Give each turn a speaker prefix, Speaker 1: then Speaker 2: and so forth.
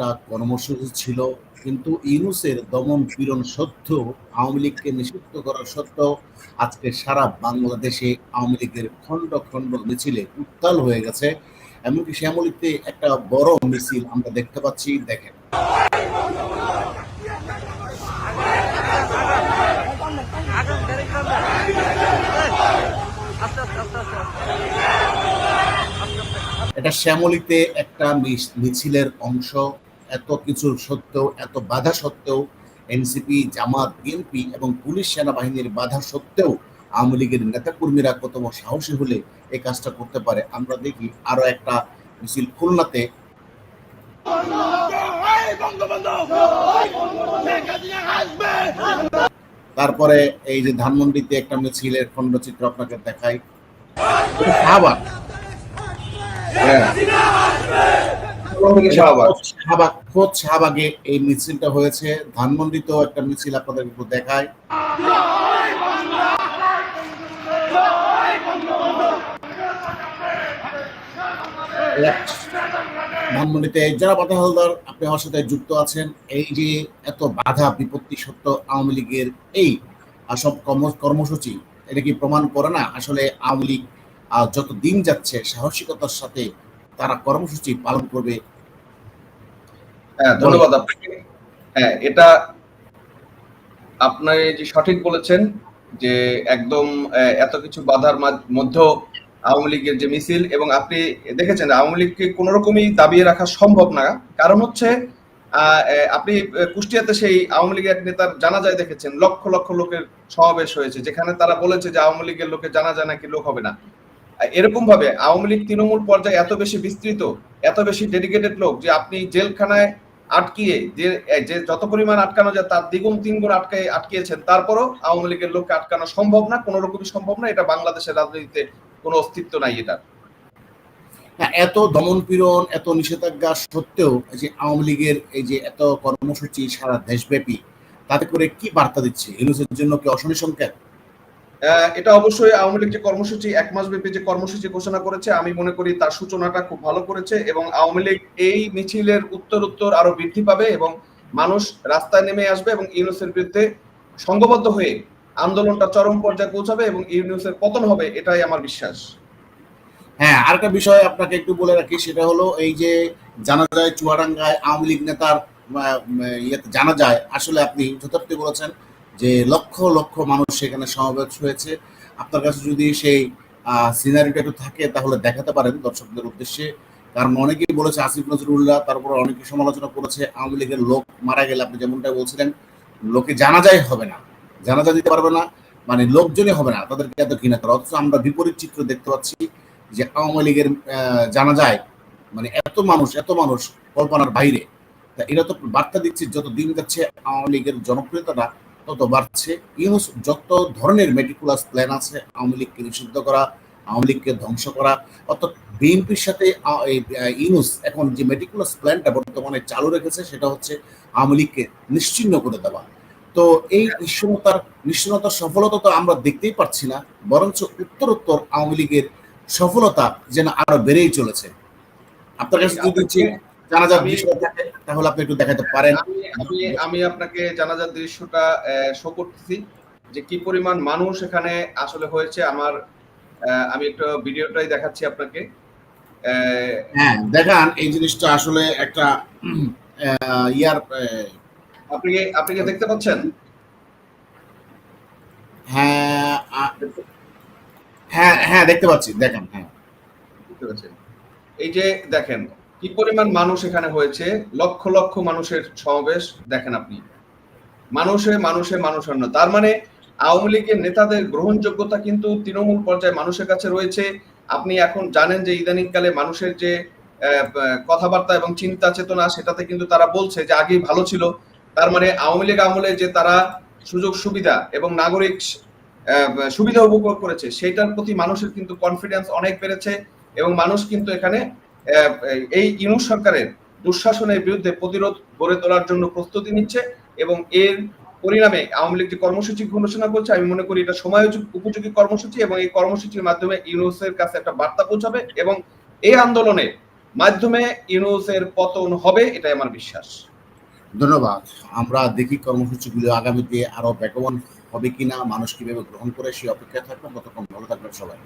Speaker 1: একটা কর্মসূচি ছিল, কিন্তু ইউনুসের দমন পীড়ন সত্ত্বেও আওয়ামী লীগকে নিষিদ্ধ করার সত্ত্বেও আজকে সারা বাংলাদেশে আওয়ামী লীগের খণ্ড খণ্ড মিছিলে উত্তাল হয়ে গেছে। এমনকি শ্যামলীতে একটা বড় মিছিল আমরা দেখতে পাচ্ছি, দেখেন। এটা শ্যামলীতে একটা মিছিলের অংশ। এত কিছুর সত্ত্বেও এত বাধা সত্ত্বেও এনসিপি জামাত বিএনপি এবং পুলিশ সেনাবাহিনীর বাধা সত্ত্বেও আওয়ামী লীগের নেতাকর্মীরা কত সাহসী হলে এই কাজটা করতে পারে আমরা দেখি আরও একটা মিছিল খুলনাতে। তারপরে এই যে ধানমন্ডিতে একটা মিছিলের খণ্ডচিত্র আপনাকে দেখাই। হ্যাঁ।
Speaker 2: শাহবাগ।
Speaker 1: শাহবাগ খোদ শাহবাগে এই মিছিলটা হয়েছে। ধানমন্ডিতেও একটা মিছিল আপনাদের একটু দেখায়। ধানমন্ডিতে যারা বাধা হালদার আপনি আমার সাথে যুক্ত আছেন। এই যে এত বাধা বিপত্তি সত্য আওয়ামী লীগের এই সব কর্ম- কর্মসূচি এটা কি প্রমাণ করে না? আসলে আওয়ামী লীগ আহ, যত দিন যাচ্ছে সাহসিকতার সাথে তারা কর্মসূচি পালন করবে।
Speaker 2: হ্যাঁ ধন্যবাদ আপনাকে। হ্যাঁ এটা যে সঠিক বলেছেন যে একদম এত কিছু বাধার আওয়ামী লীগের যে মিছিল এবং আপনি দেখেছেন আওয়ামী লীগকে কোন রকমই দাবিয়ে রাখা সম্ভব না। কারণ হচ্ছে আপনি কুষ্টিয়াতে সেই আওয়ামী লীগের এক নেতার জানাজায় দেখেছেন, লক্ষ লক্ষ লোকের সমাবেশ হয়েছে, যেখানে তারা বলেছে যে আওয়ামী লীগের লোকের জানাজা নাকি লোক হবে না। এরকম ভাবে আওয়ামী লীগ তৃণমূল পর্যায়ে এত বেশি বিস্তৃত, এত বেশি ডেডিকেটেড লোক যে আপনি জেলখানায় আটকিয়ে যে যে যত পরিমাণ আটকানো যায় তার দ্বিগুণ তিন গুণ আটকে, আটকিয়েছেন, তারপরও আওয়ামী লীগের লোককে আটকানো সম্ভব না, কোনো রকমই সম্ভব না, এটা বাংলাদেশের রাজনীতিতে কোনো অস্তিত্ব নাই এটা
Speaker 1: এত দমন পীড়ন, এত নিষেধাজ্ঞা সত্ত্বেও এই যে আওয়ামী লীগের এই যে এত কর্মসূচি সারা দেশব্যাপী, তাতে করে কি বার্তা দিচ্ছে? ইউনুসের জন্য কি অশনি সংকেত?
Speaker 2: এটা অবশ্যই আওয়ামী লীগ যে কর্মসূচি, এক মাস ব্যাপী যে কর্মসূচি ঘোষণা করেছে, আমি মনে করি তার সূচনাটা খুব ভালো করেছে এবং আওয়ামী লীগ এই মিছিলের উত্তর উত্তর আরও বৃদ্ধি পাবে এবং মানুষ রাস্তায় নেমে আসবে এবং ইউনুসের বিরুদ্ধে সংঘবদ্ধ হয়ে আন্দোলনটা চরম পর্যায়ে পৌঁছাবে এবং ইউনুসের পতন হবে, এটাই আমার বিশ্বাস।
Speaker 1: হ্যাঁ আরেকটা বিষয় আপনাকে একটু বলে রাখি, সেটা হলো এই যে জানা যায় চুয়াডাঙ্গায় আওয়ামী লীগ নেতার জানা যায়, আসলে আপনি যথার্থ বলেছেন যে লক্ষ লক্ষ মানুষ সেখানে সমাবেশ হয়েছে। আপনার কাছে যদি সেই সিনারিটা একটু থাকে, তাহলে দেখাতে পারেন দর্শকদের উদ্দেশ্যে। কারণ অনেকেই বলেছে আসিফ নজরুল্লাহ তারপর অনেকে সমালোচনা করেছে, আওয়ামী লীগের লোক মারা গেলে, আপনি যেমনটা বলছিলেন, লোকে জানাজাই হবে না। জানাজা দিতে পারবে না মানে লোকজনই হবে না, তাদেরকে এত ঘৃণা করা। অথচ আমরা বিপরীত চিত্র দেখতে পাচ্ছি যে আওয়ামী লীগের জানা যায় মানে এত মানুষ এত মানুষ কল্পনার বাইরে। তা এটা তো বার্তা দিচ্ছে, যত দিন যাচ্ছে আওয়ামী লীগের জনপ্রিয়তাটা তত বাড়ছে। ইউনুস যত ধরনের মেটিকুলাস প্ল্যান আছে আওয়ামী লীগকে নিষিদ্ধ করা আওয়ামী লীগকে ধ্বংস করা অর্থাৎ বিএনপির সাথে ইউনুস এখন যে মেটিকুলাস প্ল্যানটা বর্তমানে চালু রেখেছে সেটা হচ্ছে আওয়ামী লীগকে নিশ্চিহ্ন করে দেওয়া। তো এই নিশ্চয়তার নিশ্চয়তার সফলতা তো আমরা দেখতেই পাচ্ছি না বরঞ্চ উত্তরোত্তর আওয়ামী লীগের সফলতা যেন আরও বেড়েই চলেছে। আপনার কাছে যদি জানা যাক বিষয় থাকে তাহলে আপনি একটু দেখাতে পারেন।
Speaker 2: আমি আমি আপনাকে জানাজার দৃশ্যটা শো করতেছি যে কি পরিমাণ মানুষ এখানে আসলে হয়েছে। আমার আমি একটু ভিডিওটাই দেখাচ্ছি আপনাকে।
Speaker 1: হ্যাঁ দেখান এই জিনিসটা আসলে একটা ইয়ার
Speaker 2: আপনি আপনি কি দেখতে পাচ্ছেন?
Speaker 1: হ্যাঁ হ্যাঁ হ্যাঁ দেখতে পাচ্ছি দেখেন হ্যাঁ।
Speaker 2: দেখতে পাচ্ছেন। এই যে দেখেন কি পরিমাণ মানুষ এখানে হয়েছে? লক্ষ লক্ষ মানুষের সমাবেশ, দেখেন আপনি। মানুষে মানুষে মানুষান্য তার মানে আওয়ামী লীগের নেতাদের গ্রহণযোগ্যতা কিন্তু তৃণমূল পর্যায়ে মানুষের কাছে রয়েছে। আপনি এখন জানেন যে ইদানিংকালে মানুষের যে কথাবার্তা এবং চিন্তা চেতনা, সেটাতে কিন্তু তারা বলছে যে আগেই ভালো ছিল। তার মানে আওয়ামী লীগ আমলে যে তারা সুযোগ, সুবিধা এবং নাগরিক সুবিধা উপভোগ করেছে, সেটার প্রতি মানুষের কিন্তু কনফিডেন্স অনেক বেড়েছে এবং মানুষ কিন্তু এখানে এই ইউনুস সরকারের দুঃশাসনের বিরুদ্ধে প্রতিরোধ গড়ে তোলার জন্য প্রস্তুতি নিচ্ছে এবং এর পরিণামে আওয়ামী লীগ যে কর্মসূচি ঘোষণা করছে, আমি মনে করি এটা সময় উপযোগী কর্মসূচি এবং এই কর্মসূচির মাধ্যমে ইউনুসের কাছে একটা বার্তা পৌঁছাবে এবং এই আন্দোলনে মাধ্যমে ইউনুসের পতন হবে এটাই আমার বিশ্বাস।
Speaker 1: ধন্যবাদ। আমরা দেখি কর্মসূচিগুলো আগামীতে আরও বেগবান হবে কিনা, মানুষ কীভাবে গ্রহণ করে সেই অপেক্ষায় থাকবেন। ততক্ষণ ভালো থাকবেন সবাই।